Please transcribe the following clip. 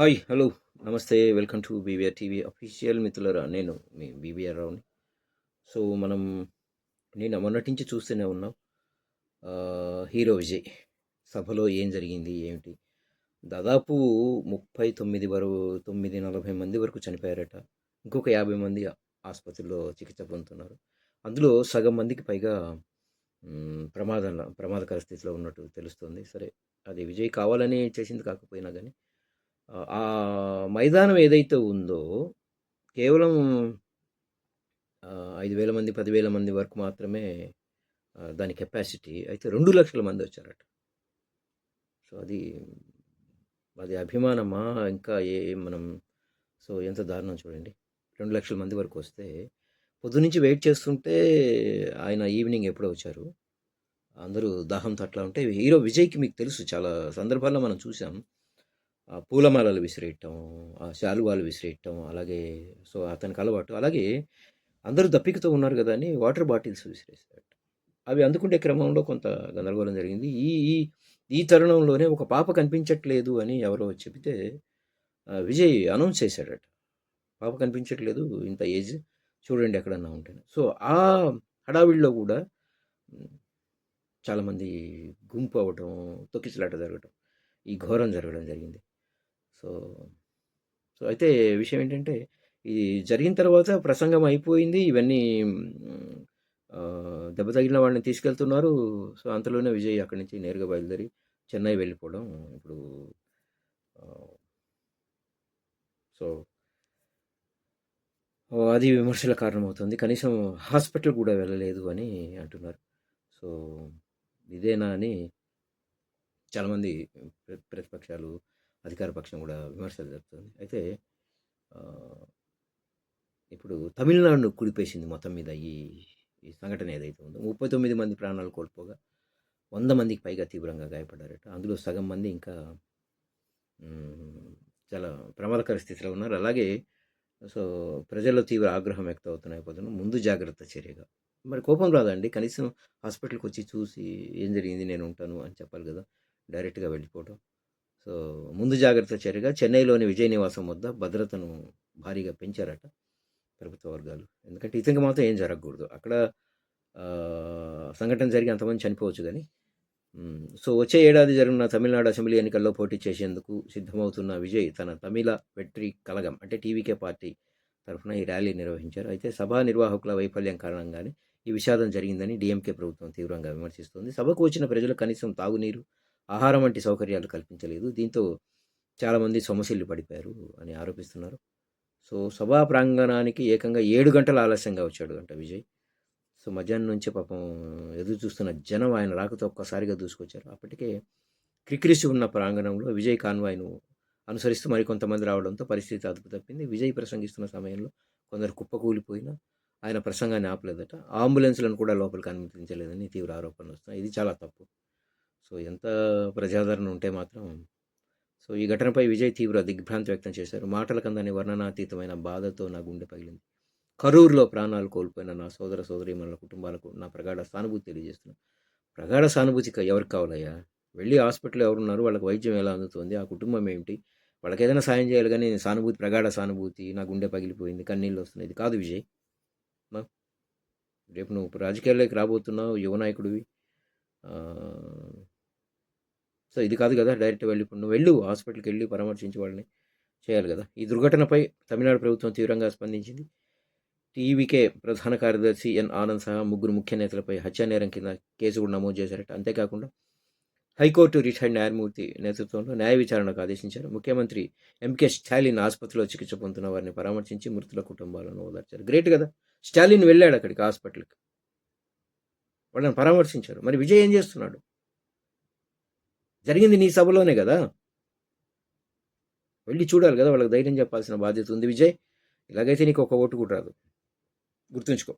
Hi hello నమస్తే welcome to BVR TV official మిత్రులరా నేను మీ బీవీఆర్ రావుని. సో మనం నేను మొన్నటి నుంచి చూస్తూనే ఉన్నాం. హీరో విజయ్ సభలో ఏం జరిగింది ఏమిటి? దాదాపు ముప్పై తొమ్మిది వరకు తొమ్మిది నలభై మంది వరకు చనిపోయారట. ఇంకొక యాభై మంది ఆసుపత్రిలో చికిత్స పొందుతున్నారు. అందులో సగం మందికి పైగా ప్రమాదంలో ప్రమాదకర స్థితిలో ఉన్నట్టు తెలుస్తుంది. సరే అది విజయ్ కావాలని చేసింది కాకపోయినా కానీ ఆ మైదానం ఏదైతే ఉందో కేవలం ఐదు వేల మంది పదివేల మంది వరకు మాత్రమే దాని కెపాసిటీ అయితే రెండు లక్షల మంది వచ్చారట. సో అది అది అభిమానమా? ఇంకా ఏ మనం సో ఎంత దారుణం చూడండి. రెండు లక్షల మంది వరకు వస్తే పొద్దు నుంచి వెయిట్ చేస్తుంటే ఆయన ఈవినింగ్ ఎప్పుడో వచ్చారు. అందరూ దాహంతో అట్లా ఉంటే హీరో విజయ్కి మీకు తెలుసు చాలా సందర్భాల్లో మనం చూసాం. పూలమాలలు విసిరేయటం ఆ శాలువాలు విసిరేయటం అలాగే సో అతనికి అలవాటు. అలాగే అందరూ దప్పికతో ఉన్నారు కదా అని వాటర్ బాటిల్స్ విసిరేసాడు అవి అందుకుంటే క్రమంలో కొంత గందరగోళం జరిగింది. ఈ ఈ ఈ తరుణంలోనే ఒక పాప కనిపించట్లేదు అని ఎవరో చెబితే విజయ్ అనౌన్స్ చేశాడట. పాప కనిపించట్లేదు ఇంత ఏజ్ చూడండి ఎక్కడన్నా ఉంటాను సో ఆ హడావిడిలో కూడా చాలామంది గుంపు అవ్వటం తొక్కిసలాట జరగటం ఈ ఘోరం జరగడం జరిగింది. సో సో అయితే విషయం ఏంటంటే ఇది జరిగిన తర్వాత ప్రసంగం అయిపోయింది. ఇవన్నీ దెబ్బ తగిలిన వాళ్ళని తీసుకెళ్తున్నారు. సో అంతలోనే విజయ్ అక్కడి నుంచి నేరుగా బయలుదేరి చెన్నై వెళ్ళిపోవడం ఇప్పుడు సో అది విమర్శల కారణమవుతుంది. కనీసం హాస్పిటల్ కూడా వెళ్ళలేదు అని అంటున్నారు. సో ఇదేనా అని చాలామంది ప్రతిపక్షాలు అధికార పక్షం కూడా విమర్శలు జరుపుతుంది. అయితే ఇప్పుడు తమిళనాడును కుడిపేసింది మొత్తం మీద ఈ ఈ సంఘటన ఏదైతే ఉందో ముప్పై తొమ్మిది మంది ప్రాణాలు కోల్పోగా వంద మందికి పైగా తీవ్రంగా గాయపడ్డారట. అందులో సగం మంది ఇంకా చాలా ప్రమాదకర స్థితిలో ఉన్నారు. అలాగే సో ప్రజల్లో తీవ్ర ఆగ్రహం వ్యక్తం అవుతున్నాయి పోతున్నాం ముందు జాగ్రత్త చర్యగా. మరి కోపం రాదండి కనీసం హాస్పిటల్కి వచ్చి చూసి ఏం జరిగింది నేను ఉంటాను అని చెప్పాలి కదా డైరెక్ట్గా వెళ్ళిపోవడం సో ముందు జాగ్రత్త చర్యగా చెన్నైలోని విజయ నివాసం వద్ద భద్రతను భారీగా పెంచారట ప్రభుత్వ వర్గాలు. ఎందుకంటే ఇతనికి మాత్రం ఏం జరగకూడదు. అక్కడ సంఘటన జరిగి అంతమంది చనిపోవచ్చు కానీ సో వచ్చే ఏడాది జరిగిన తమిళనాడు అసెంబ్లీ ఎన్నికల్లో పోటీ చేసేందుకు సిద్ధమవుతున్న విజయ్ తన తమిళ వెట్రి కలగం అంటే టీవీకే పార్టీ తరఫున ఈ ర్యాలీ నిర్వహించారు. అయితే సభా నిర్వాహకుల వైఫల్యం కారణంగానే ఈ విషాదం జరిగిందని డీఎంకే ప్రభుత్వం తీవ్రంగా విమర్శిస్తోంది. సభకు వచ్చిన ప్రజలు కనీసం తాగునీరు ఆహారం వంటి సౌకర్యాలు కల్పించలేదు. దీంతో చాలామంది సమస్యలు పడిపోయారు అని ఆరోపిస్తున్నారు. సో సభా ప్రాంగణానికి ఏకంగా ఏడు గంటల ఆలస్యంగా వచ్చాడు అంట విజయ్. సో మధ్యాహ్నం నుంచి పాపం ఎదురు చూస్తున్న జనం ఆయన రాకతో ఒక్కసారిగా దూసుకొచ్చారు. అప్పటికే క్రిక్రిసి ఉన్న ప్రాంగణంలో విజయ్ కాన్వాయ్ను అనుసరిస్తూ మరికొంతమంది రావడంతో పరిస్థితి అదుపు తప్పింది. విజయ్ ప్రసంగిస్తున్న సమయంలో కొందరు కుప్పకూలిపోయినా ఆయన ప్రసంగాన్ని ఆపలేదట. అంబులెన్స్లను కూడా లోపలికి అనుమతించలేదని తీవ్ర ఆరోపణలు వస్తున్నాయి. ఇది చాలా తప్పు. సో ఎంత ప్రజాదరణ ఉంటే మాత్రం సో ఈ ఘటనపై విజయ్ తీవ్ర దిగ్భ్రాంతి వ్యక్తం చేశారు. మాటల కందని వర్ణనాతీతమైన బాధతో నా గుండె పగిలింది. కరూరులో ప్రాణాలు కోల్పోయిన నా సోదర సోదరీమణుల కుటుంబాలకు నా ప్రగాఢ సానుభూతి తెలియజేస్తున్నాను ప్రగాఢ సానుభూతి ఎవరికి కావాలయ్యా? వెళ్ళి హాస్పిటల్ ఎవరున్నారు? వాళ్ళకి వైద్యం ఎలా అందుతుంది? ఆ కుటుంబం ఏమిటి? వాళ్ళకి ఏదైనా సాయం చేయాలి కానీ సానుభూతి ప్రగాఢ సానుభూతి నా గుండె పగిలిపోయింది కన్నీళ్ళు వస్తున్నాయి. ఇది కాదు విజయ్. మా రేపు నువ్వు రాజకీయాల్లోకి రాబోతున్నావు యువ నాయకుడివి. సో ఇది కాదు కదా డైరెక్ట్ వెళ్ళి నువ్వు వెళ్ళు హాస్పిటల్కి వెళ్ళి పరామర్శించి వాళ్ళని చేయాలి కదా. ఈ దుర్ఘటనపై తమిళనాడు ప్రభుత్వం తీవ్రంగా స్పందించింది. టీవీకే ప్రధాన కార్యదర్శి ఎన్ ఆనంద్ సహా ముగ్గురు ముఖ్య నేతలపై హత్యా నేరం కింద కేసు కూడా నమోదు చేశారట. అంతేకాకుండా హైకోర్టు రిటైర్డ్ న్యాయమూర్తి నేతృత్వంలో న్యాయ విచారణకు ఆదేశించారు. ముఖ్యమంత్రి ఎంకే స్టాలిన్ ఆసుపత్రిలో చికిత్స పొందుతున్న వారిని పరామర్శించి మృతుల కుటుంబాలను ఓదార్చారు. గ్రేట్ కదా స్టాలిన్ వెళ్ళాడు అక్కడికి హాస్పిటల్కి. వాళ్ళని పరామర్శించారు. మరి విజయ్ ఏం చేస్తున్నాడు? జరిగింది నీ సభలోనే కదా? వెళ్ళి చూడాలి కదా వాళ్ళకి ధైర్యం చెప్పాల్సిన బాధ్యత ఉంది విజయ్. ఇలాగైతే నీకు ఒక ఓటు కూడా రాదు. గుర్తుంచుకో.